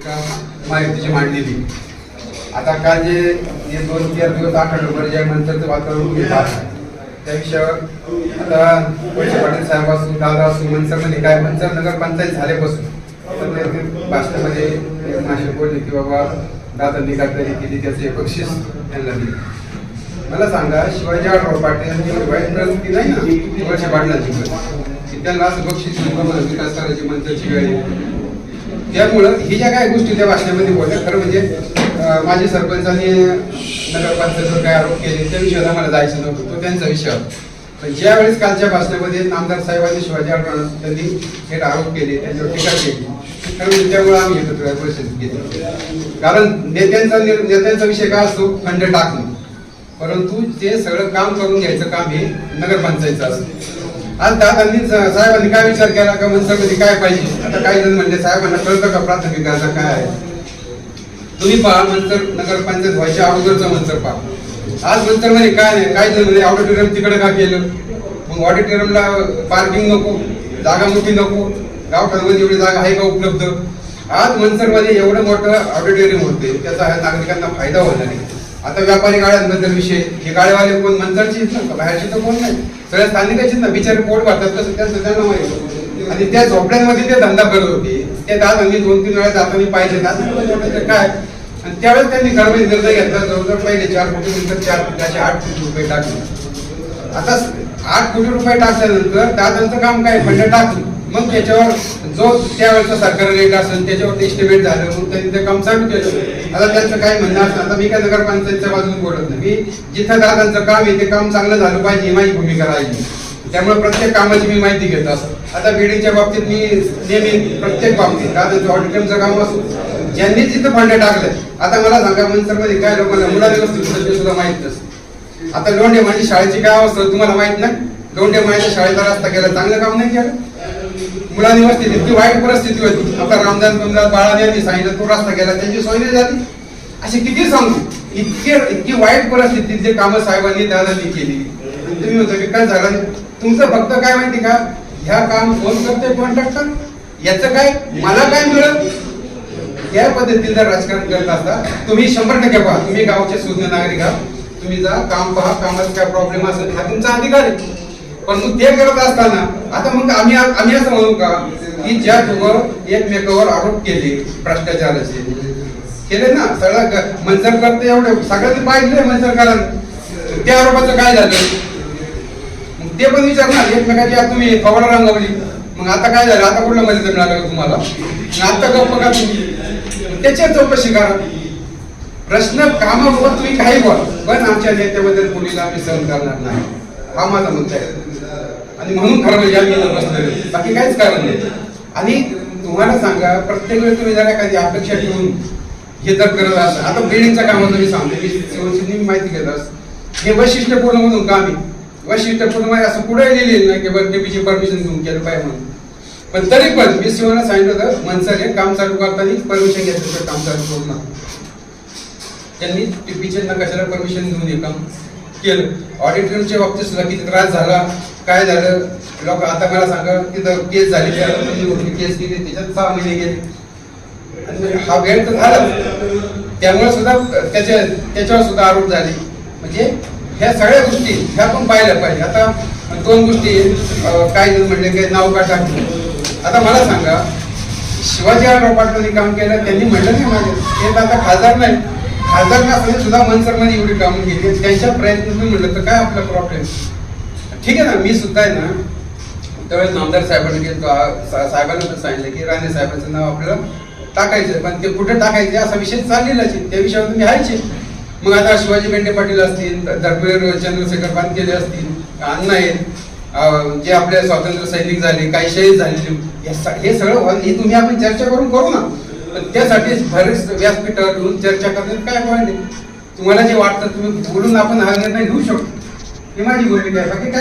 का माहितीची मांडलेली आता काल जे हे दोन चार दिवस आठवड्याभर ज्या मंचरचं वातावरण तुम्ही पाहता त्या विषयावर आता पैसे पाटील साहेब असू दादा असू मनसरमध्ये काय मनसर नगर पंचायत झाल्यापासून तर भाषणामध्ये एक नाशिक बोलले की बाबा दादांनी काहीतरी केली त्याचं एक बक्षीस त्यांना दिली. मला सांगा शिवाजी आढळराव पाटील वाईट प्रगती नाही ना? वर्ष पाटलांची त्यांना असं बक्षीस विकास करायची मंत्र्याची वेळ त्यामुळं ही ज्या काही गोष्टी त्या भाषणामध्ये बोलल्या खरं म्हणजे माझे सरपंचाने सरपंचांनी नगरपंचायतवर काय आरोप केले त्या विषयाला आम्हाला जायचं नव्हतं तो त्यांचा विषय पण ज्या वेळेस कालच्या भाषणामध्ये नामदार साहेबांनी शिवाजी त्यांनी हे आरोप केले त्यांच्यावर टीका केली. खरं म्हणजे त्यामुळे आम्ही एकत्र परिस्थितीत घेतली कारण नेत्यांचा नेत्यांचा विषय काय असतो? खंड टाकणे. परंतु ते सगळं काम करून घ्यायचं काम हे नगरपंचायतचं असतं. आज दादांनी साहेबांनी काय विचार केला का मनसरमध्ये काय पाहिजे? आता काही जण म्हणले साहेबांना कळतं का प्राथमिक गरजा काय आहे? तुम्ही पहा मंचर नगरपंचायत व्हायच्या अगोदरचं मंचर पहा. आज मंचरमध्ये काय नाही? काय जण म्हणजे ऑडिटोरियम तिकडे का केलं? मग ऑडिटोरियमला पार्किंग नको जागा मोठी नको गावठाणमध्ये एवढी जागा आहे का उपलब्ध? आज मंचर एवढं मोठं ऑडिटोरियम होते त्याचा ह्या नागरिकांना फायदा होणार आहे. आता व्यापारी गाड्यांबद्दल विषय हे गाड्यावाले कोण मंचरची ना बाहेरचे तर कोण नाही? सगळ्या स्थानिकाचे ना बिचारे पोट भरतात तसं त्यांचं सगळ्यांना माहिती आणि त्या झोपड्यांमध्ये ते धंदा करत होते. त्या दादांनी दोन तीन वेळा जातानी पाहिजे दादा काय? आणि त्यावेळेस त्यांनी घरमध्ये निर्णय घेतला जवळजवळ पहिले चार कोटी नंतर चार कोटी असे आठ कोटी रुपये टाकले. आता आठ कोटी रुपये टाकल्यानंतर दादांचं काम काय? म्हणजे टाकलं मग त्याच्यावर जो त्यावेळेचा सरकारी रेट असेल त्याच्यावर एस्टिमेट झालं मग त्यांनी ते काम चालू केलं. आता त्यांचं काय म्हणणं असतं आता मी काय नगरपंचायतच्या बाजूने बोलत नाही. मी जिथं दादांचं काम आहे ते काम चांगलं झालं पाहिजे ही माझी भूमिका राहिली. त्यामुळे प्रत्येक कामाची मी माहिती घेत असतो. आता बिल्डिंगच्या बाबतीत मी नेहमी प्रत्येक बाबतीत दादांचं ऑडिटमचं काम असो ज्यांनी तिथं फंड टाकलं आता मला सांगा मध्ये काय लोकांना मुला व्यवस्थित ते सुद्धा माहीत नसतं. आता लोंढे माझी शाळेची काय अवस्था तुम्हाला माहीत नाही? लोंढे माझ्या शाळेचा रस्ता केला चांगलं काम नाही केलं. मुलांनी वस्ती इतकी वाईट परिस्थिती होती. आता रामदास बंगाल बाळाने यांनी सांगितलं तो रस्ता केला. त्यांची सोय नाही झाली. अशी किती सांगू? इतके इतकी वाईट परिस्थितीत जे कामं साहेबांनी दादांनी केली. तुम्ही म्हणतो विकास झाला? तुमचं फक्त काय माहिती का? ह्या काम कोण करते कॉन्ट्रॅक्टर याचं काय? मला काय मिळत? या पद्धतीने जर राजकारण करत असता तुम्ही शंभर टक्के पहा. तुम्ही गावचे सुज्ञ नागरिक आहात. तुम्ही जा काम पहा. कामाचा काय प्रॉब्लेम असेल हा तुमचा अधिकार आहे. परंतु ते करत असताना आता मग आम्ही आम्ही असं म्हणू का की ज्या तुम्ही एकमेकावर आरोप केले भ्रष्टाचाराचे केले ना सगळं मंचर करते एवढे सगळ्यांनी पाहिजे मंचर कारण त्या आरोपाचं काय झालं? मग ते पण विचारणार एकमेकाची तुम्ही खबर रंगवली. मग आता काय झालं? आता कुठलं मदत मिळालं का तुम्हाला? आता गप्प का तुम्ही. त्याच्यात चौकशी करा. प्रश्न कामाबाबत तुम्ही काही बोल पण आमच्या नेत्याबद्दल कुणीला आम्ही सहन करणार नाही. हा माझा मुद्दा आहे. आणि म्हणून खरं म्हणजे आम्ही बसलेलो बाकी काहीच कारण नाही. आणि तुम्हाला सांगा प्रत्येक वेळेस तुम्ही जरा काही अपेक्षा ठेवून हे जर करत असाल. आता बिल्डिंगच्या कामाचं मी सांगतो मी शिवसेनेची मी माहिती घेत असत हे वैशिष्ट्यपूर्ण म्हणून काम आहे वैशिष्ट्यपूर्ण म्हणजे असं पुढे लिहिलेलं नाही की बरं डीपीची परमिशन घेऊन केलं पाहिजे म्हणून. पण तरी पण मी शिवाना सांगितलं होतं मनसर हे काम चालू करताना परमिशन घेतलं काम चालू करू नका त्यांनी टीपीच्या नकाशाला परमिशन घेऊन हे काम केलं? ऑडिटरच्या बाबतीत सुद्धा किती त्रास झाला? काय झालं? लोक आता मला सांगा तिथं केस झाली त्या केस केली त्याच्यात सहा महिने गेले. आणि हा वेळ तर झाला. त्यामुळे सुद्धा त्याच्या त्याच्यावर सुद्धा आरोप झाले. म्हणजे ह्या सगळ्या गोष्टी ह्या पण पाहिल्या पाहिजे. आता दोन गोष्टी काय म्हणले काय नाव का टाकलं? आता मला सांगा शिवाजी आढळराव पाटलांनी काम केलं त्यांनी म्हटलं नाही माझे ते तर आता खासदार नाही. खासदार नसताना सुद्धा मनसरमाने एवढी कामं केली. त्यांच्या प्रयत्नातून म्हटलं तर काय आपला प्रॉब्लेम ठीक आहे ना मी सुद्धा आहे ना त्यावेळेस नामदार साहेबांनी गेलो साहेबांना पण सांगितलं की राणे साहेबांचं नाव आपल्याला टाकायचं पण ते कुठे टाकायचे असा विषय चाललेला त्या विषयावर तुम्ही आहेचे मग आता शिवाजी बेंडे पाटील असतील धर्मेर चंद्रशेखर पानकेले असतील अण्णा आहेत जे आपले स्वातंत्र्य सैनिक झाले काही शहीद झालेले हे सगळं हे तुम्ही आपण चर्चा करून करू ना. पण त्यासाठी बरेच व्यासपीठावर येऊन चर्चा करण्यात काय पॉईंट आहे तुम्हाला जे वाटतं तुम्ही बोलून आपण हा निर्णय घेऊ शकतो. ही माझी भूमिका आहे. बाकी काय?